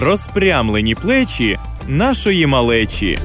розпрямлені плечі нашої малечі.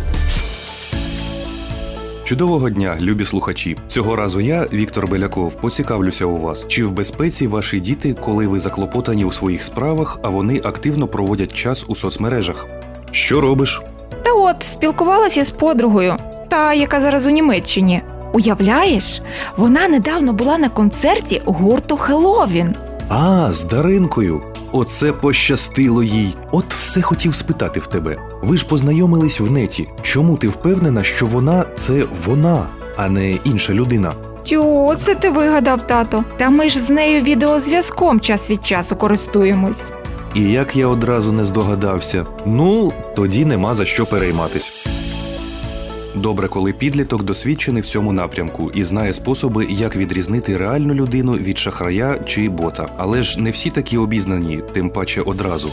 Чудового дня, любі слухачі. Цього разу я, Віктор Беляков, поцікавлюся у вас, чи в безпеці ваші діти, коли ви заклопотані у своїх справах, а вони активно проводять час у соцмережах. Що робиш? Та от спілкувалася з подругою, та яка зараз у Німеччині. Уявляєш, вона недавно була на концерті гурту Хеловін. А, з Даринкою. Оце пощастило їй. От все хотів спитати в тебе. Ви ж познайомились в неті. Чому ти впевнена, що вона це вона, а не інша людина? Тьо, це ти вигадав, тато. Та ми ж з нею відеозв'язком час від часу користуємось. І як я одразу не здогадався, ну тоді нема за що перейматись. Добре, коли підліток досвідчений в цьому напрямку і знає способи, як відрізнити реальну людину від шахрая чи бота. Але ж не всі такі обізнані, тим паче одразу.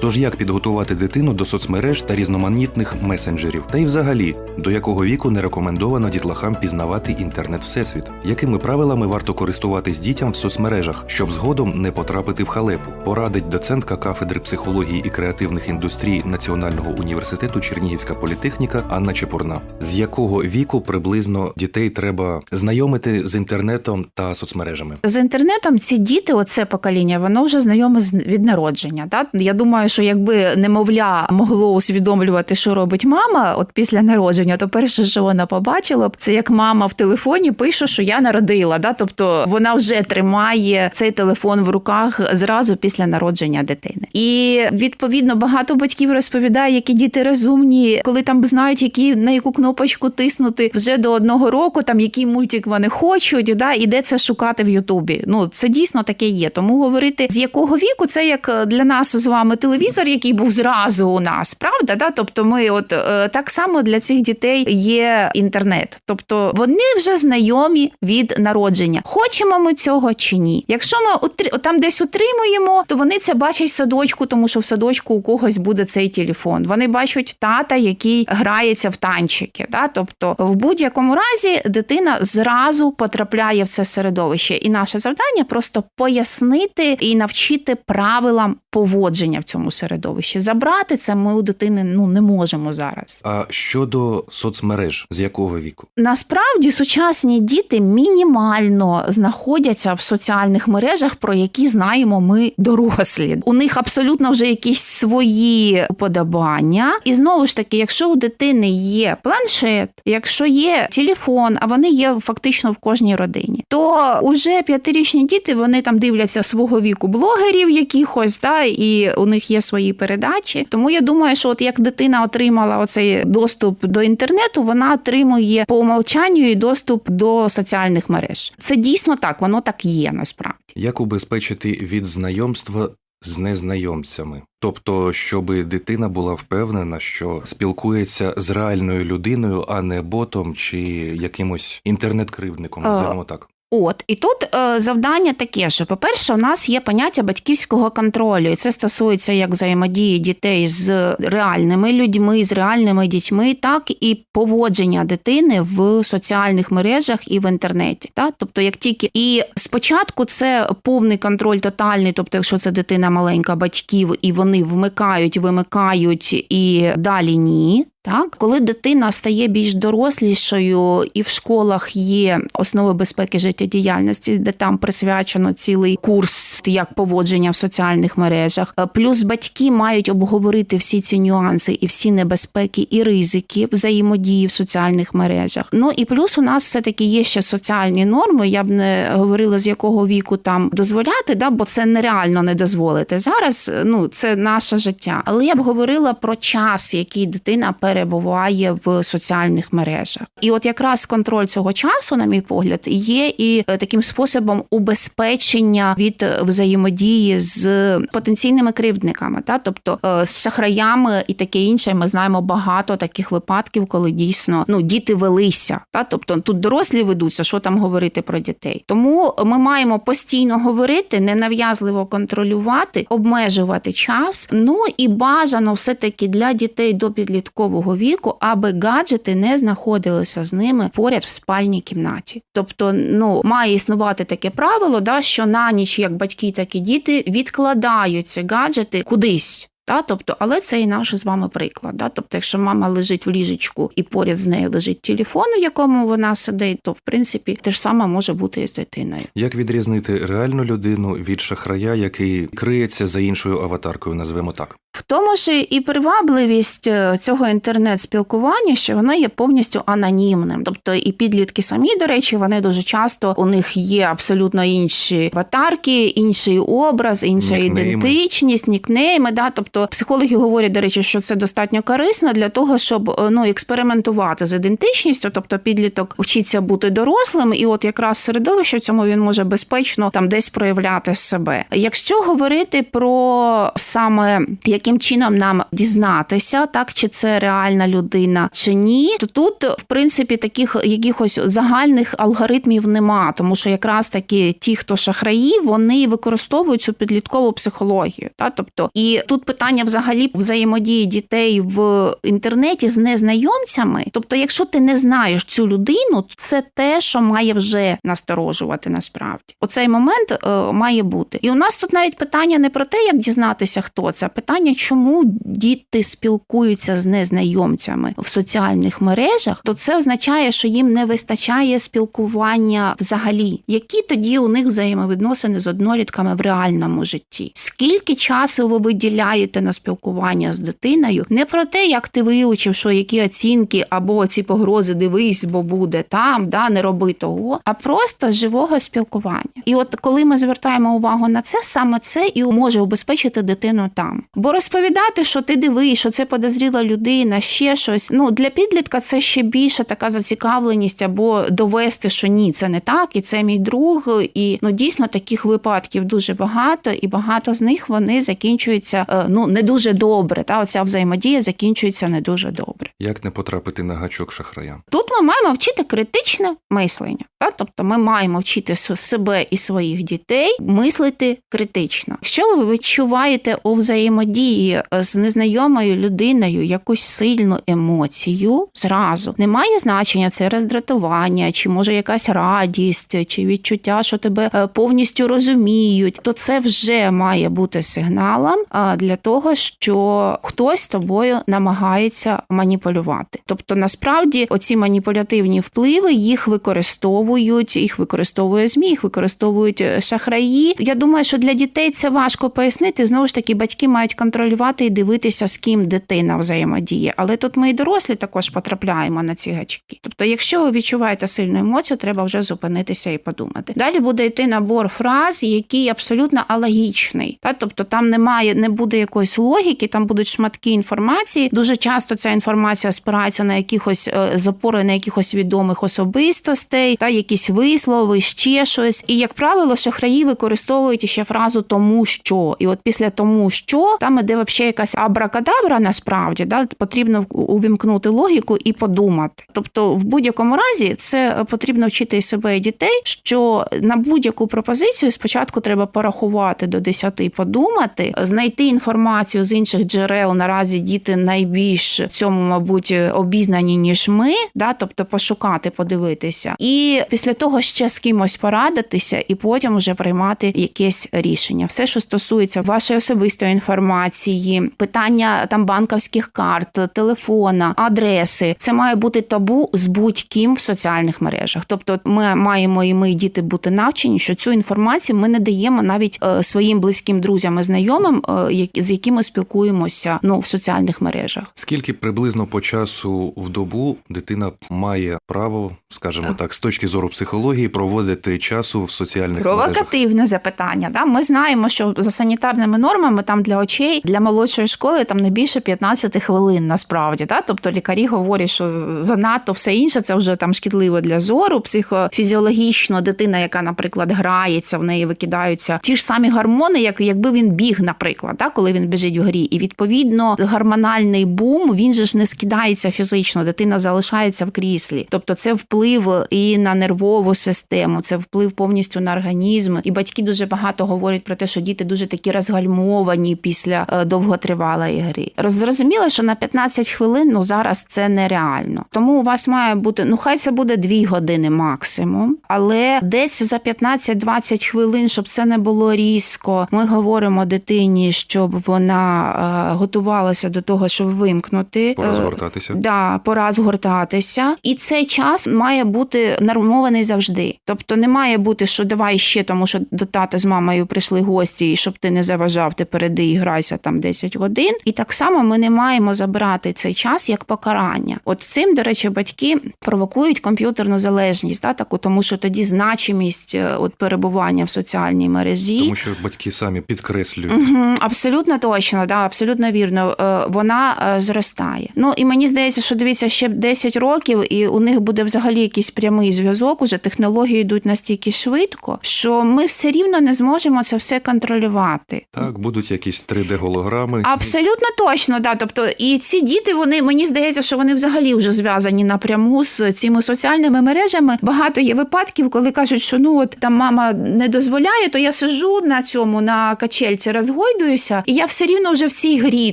Тож як підготувати дитину до соцмереж та різноманітних месенджерів, та й взагалі, до якого віку не рекомендовано дітлахам пізнавати інтернет всесвіт, якими правилами варто користуватись дітям в соцмережах, щоб згодом не потрапити в халепу, порадить доцентка кафедри психології і креативних індустрій Національного університету Чернігівська політехніка Анна Чепурна. З якого віку приблизно дітей треба знайомити з інтернетом та соцмережами? З інтернетом ці діти, оце покоління, воно вже знайоме від народження. Так? Я думаю, що якби немовля могло усвідомлювати, що робить мама, от після народження, то перше, що вона побачила це як мама в телефоні пише, що я народила. Да? Тобто вона вже тримає цей телефон в руках зразу після народження дитини. І відповідно багато батьків розповідає, які діти розумні, коли там знають, які на яку кнопочку тиснути вже до одного року, там який мультик вони хочуть, да, і де це шукати в Ютубі. Ну це дійсно таке є. Тому говорити з якого віку це як для нас з вами телевізор, який був зразу у нас, правда? Да? Тобто, ми, от е, так само для цих дітей є інтернет. Тобто вони вже знайомі від народження. Хочемо ми цього чи ні? Якщо ми там десь утримуємо, то вони це бачать в садочку, тому що в садочку у когось буде цей телефон. Вони бачать тата, який грається в танчики. Да? Тобто, в будь-якому разі дитина зразу потрапляє в це середовище, і наше завдання просто пояснити і навчити правилам поводження в цьому середовищі. Забрати це ми у дитини ну не можемо зараз. А щодо соцмереж, з якого віку? Насправді сучасні діти мінімально знаходяться в соціальних мережах, про які знаємо ми дорослі. У них абсолютно вже якісь свої уподобання. І знову ж таки, якщо у дитини є планшет, якщо є телефон, а вони є фактично в кожній родині, то уже п'ятирічні діти вони там дивляться свого віку блогерів якихось, да, і у них є свої передачі. Тому я думаю, що от як дитина отримала оцей доступ до інтернету, вона отримує по умовчанню і доступ до соціальних мереж. Це дійсно так, воно так є насправді. Як убезпечити від знайомства з незнайомцями? Тобто, щоб дитина була впевнена, що спілкується з реальною людиною, а не ботом чи якимось інтернет-кривдником, називаємо так. От і тут е, завдання таке, що, по-перше, у нас є поняття батьківського контролю, і це стосується як взаємодії дітей з реальними людьми, з реальними дітьми, так і поводження дитини в соціальних мережах і в інтернеті. Так? Тобто, як тільки і спочатку це повний контроль тотальний, тобто, якщо це дитина маленька батьків, і вони вмикають, вимикають і далі ні. Так, коли дитина стає більш дорослішою, і в школах є основи безпеки життєдіяльності, де там присвячено цілий курс як поводження в соціальних мережах. Е, Плюс батьки мають обговорити всі ці нюанси і всі небезпеки і ризики взаємодії в соціальних мережах. Ну і плюс у нас все таки є ще соціальні норми. Я б не говорила з якого віку там дозволяти, да, бо це нереально не дозволити. Зараз ну це наше життя. Але я б говорила про час, який дитина перебуває в соціальних мережах. І от якраз контроль цього часу, на мій погляд, є і е, таким способом убезпечення від взаємодії з потенційними кривдниками, та тобто е, з шахраями і таке інше. Ми знаємо багато таких випадків, коли дійсно ну діти велися. Та тобто тут дорослі ведуться, що там говорити про дітей. Тому ми маємо постійно говорити, ненав'язливо контролювати, обмежувати час. Ну і бажано все таки для дітей до підліткового підліткового віку, аби гаджети не знаходилися з ними поряд в спальній кімнаті. Тобто, ну має існувати таке правило, да, що на ніч як батьки, так і діти відкладають ці гаджети кудись. Та, тобто, але це і наш з вами приклад. Да? Тобто, якщо мама лежить в ліжечку і поряд з нею лежить телефон, у якому вона сидить, то в принципі те ж саме може бути і з дитиною. Як відрізнити реальну людину від шахрая, який криється за іншою аватаркою, назвемо так. В тому ж і привабливість е, цього інтернет-спілкування, що воно є повністю анонімним. Тобто і підлітки самі, до речі, вони дуже часто у них є абсолютно інші аватарки, інший образ, інша Нікнейми. ідентичність, нікнейми. Да? Тобто психологи говорять, до речі, що це достатньо корисно для того, щоб е, ну експериментувати з ідентичністю, тобто підліток вчиться бути дорослим, і от якраз середовище цьому він може безпечно там десь проявляти себе. Якщо говорити про саме яким чином нам дізнатися, так чи це реальна людина чи ні, то тут в принципі таких якихось загальних алгоритмів нема, тому що якраз таки ті, хто шахраї, вони використовують цю підліткову психологію. Та тобто, і тут питання взагалі взаємодії дітей в інтернеті з незнайомцями. Тобто, якщо ти не знаєш цю людину, це те, що має вже насторожувати насправді. Оцей момент е, має бути. І у нас тут навіть питання не про те, як дізнатися, хто це, а питання, чому діти спілкуються з незнайомцями в соціальних мережах, то це означає, що їм не вистачає спілкування взагалі. Які тоді у них взаємовідносини з однолітками в реальному житті? Скільки часу ви виділяєте на спілкування з дитиною? Не про те, як ти вивчив, що які оцінки або ці погрози дивись, бо буде там, да не роби того, а просто живого спілкування. І от коли ми звертаємо увагу на це, саме це і може убезпечити дитину там. Бо розповідати, що ти дивись, що це подозріла людина, ще щось. Ну для підлітка це ще більше така зацікавленість або довести, що ні, це не так, і це мій друг. І ну дійсно таких випадків дуже багато, і багато з них вони закінчуються е, ну не дуже добре. Та оця взаємодія закінчується не дуже добре. Як не потрапити на гачок шахрая? Тут ми маємо вчити критичне мислення. Та? Тобто ми маємо вчити себе і своїх дітей мислити критично. Якщо ви відчуваєте у взаємодії е, з незнайомою людиною якусь сильну емоцію, зразу немає значення це роздратування, чи може якась радість, чи відчуття, що тебе е, повністю розуміють, то це вже має бути сигналом для того, що хтось тобою намагається маніпулювати. Тобто, насправді, оці маніпулятивні впливи їх використовують, їх використовує ЗМІ, їх використовують е, шахраї. Я думаю, що для дітей це важко пояснити. Знову ж таки, батьки мають контролювати і дивитися, з ким дитина взаємодіє. Але тут ми і дорослі також потрапляємо на ці гачки. Тобто, якщо ви відчуваєте сильну емоцію, треба вже зупинитися і подумати. Далі буде йти набор фраз, який абсолютно алогічний. Та тобто там немає, не буде якоїсь логіки, там будуть шматки інформації. Дуже часто ця інформація спирається на якихось е, з опори на якихось відомих особистостей, та якісь вислови, ще щось. І як правило, шахраї використовують ще фразу тому що. І от після тому що там іде взагалі якась абракадабра, насправді да потрібно увімкнути логіку і подумати. Тобто, в будь-якому разі це потрібно вчити і себе і дітей, що на будь-яку пропозицію спочатку треба порахувати до 10 подумати, знайти інформацію з інших джерел. Наразі діти найбільш в цьому, мабуть, обізнані ніж ми, да, тобто пошукати, подивитися, і після того ще з кимось порадитися, і потім вже приймати якесь рішення. Все, що стосується вашої особистої інформації, питання там банківських карт, телефона, адреси, це має бути табу з будь-ким в соціальних мережах. Тобто, ми маємо і ми, діти, бути навчені, що цю інформацію ми не даємо навіть е, своїм близьким друзям і знайомим, е, які- якими спілкуємося ну в соціальних мережах. Скільки приблизно по часу в добу дитина має право, скажімо так, з точки зору психології, проводити часу в соціальних мережах? Провокативне запитання. Да? Ми знаємо, що за санітарними нормами там для очей для молодшої школи там не більше 15 хвилин насправді. Да? Тобто лікарі говорять, що занадто все інше це вже там шкідливо для зору, психофізіологічно дитина, яка, наприклад, грається, в неї викидаються ті ж самі гормони, як якби він біг, наприклад, да? коли він біжить в грі. І відповідно гормональний бум він же ж не скидає кидається фізично, дитина залишається в кріслі. Тобто, це вплив і на нервову систему, це вплив повністю на організм. І батьки дуже багато говорять про те, що діти дуже такі розгальмовані після е, довготривалої гри. Роз- Зрозуміло, що на 15 хвилин ну зараз це нереально. Тому у вас має бути, ну хай це буде 2 години максимум, але десь за 15-20 хвилин, щоб це не було різко. Ми говоримо дитині, щоб вона е, готувалася до того, щоб вимкнути. Пора е, згортатися. Да, пора згортатися, і цей час має бути нормований завжди. Тобто не має бути, що давай ще, тому що до тата з мамою прийшли гості, і щоб ти не заважав, ти перейди і грайся там 10 годин. І так само ми не маємо забрати цей час як покарання. От цим, до речі, батьки провокують комп'ютерну залежність, да, таку, тому що тоді значимість е, от перебування в соціальній мережі. Тому що батьки самі підкреслюють. Угу, абсолютно точно, да, абсолютно вірно. Е, Вона е, зростає. Ну і мені здається, що дивіться ще 10 років, і у них буде взагалі якийсь прямий зв'язок. Уже технології йдуть настільки швидко, що ми все рівно не зможемо це все контролювати. Так, будуть якісь 3D-голограми. Абсолютно точно, да. Тобто, і ці діти, вони мені здається, що вони взагалі вже зв'язані напряму з цими соціальними мережами. Багато є випадків, коли кажуть, що ну от там мама не дозволяє, то я сижу на цьому на качельці, розгойдуюся, і я все рівно вже в цій грі.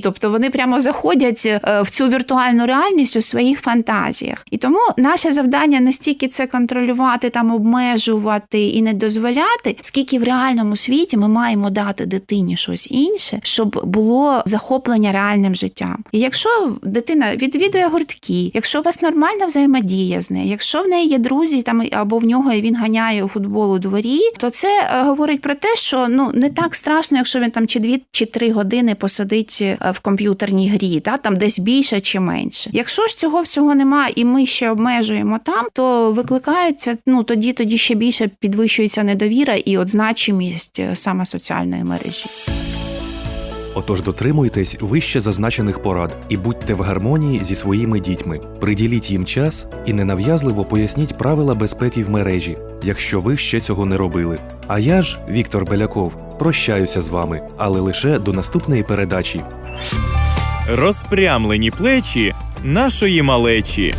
Тобто вони прямо заходять е, в цю віртуальну реальність у своїх фантазіях. І тому наше завдання не стільки це контролювати, там обмежувати і не дозволяти, скільки в реальному світі ми маємо дати дитині щось інше, щоб було захоплення реальним життям. І якщо дитина відвідує гуртки, якщо у вас нормальна взаємодія з нею, якщо в неї є друзі там або в нього він ганяє у футбол у дворі, то це е, говорить про те, що ну не так страшно, якщо він там чи дві чи три години посадить посидить в комп'ютерній грі, та там десь більше чи менше. Якщо ж цього всього немає, і ми ще обмежуємо там, то викликається ну тоді, тоді ще більше підвищується недовіра і от значимість е, саме соціальної мережі. Отож дотримуйтесь вище зазначених порад і будьте в гармонії зі своїми дітьми. Приділіть їм час і ненав'язливо поясніть правила безпеки в мережі, якщо ви ще цього не робили. А я ж, Віктор Беляков, прощаюся з вами, але лише до наступної передачі. Розпрямлені плечі нашої малечі.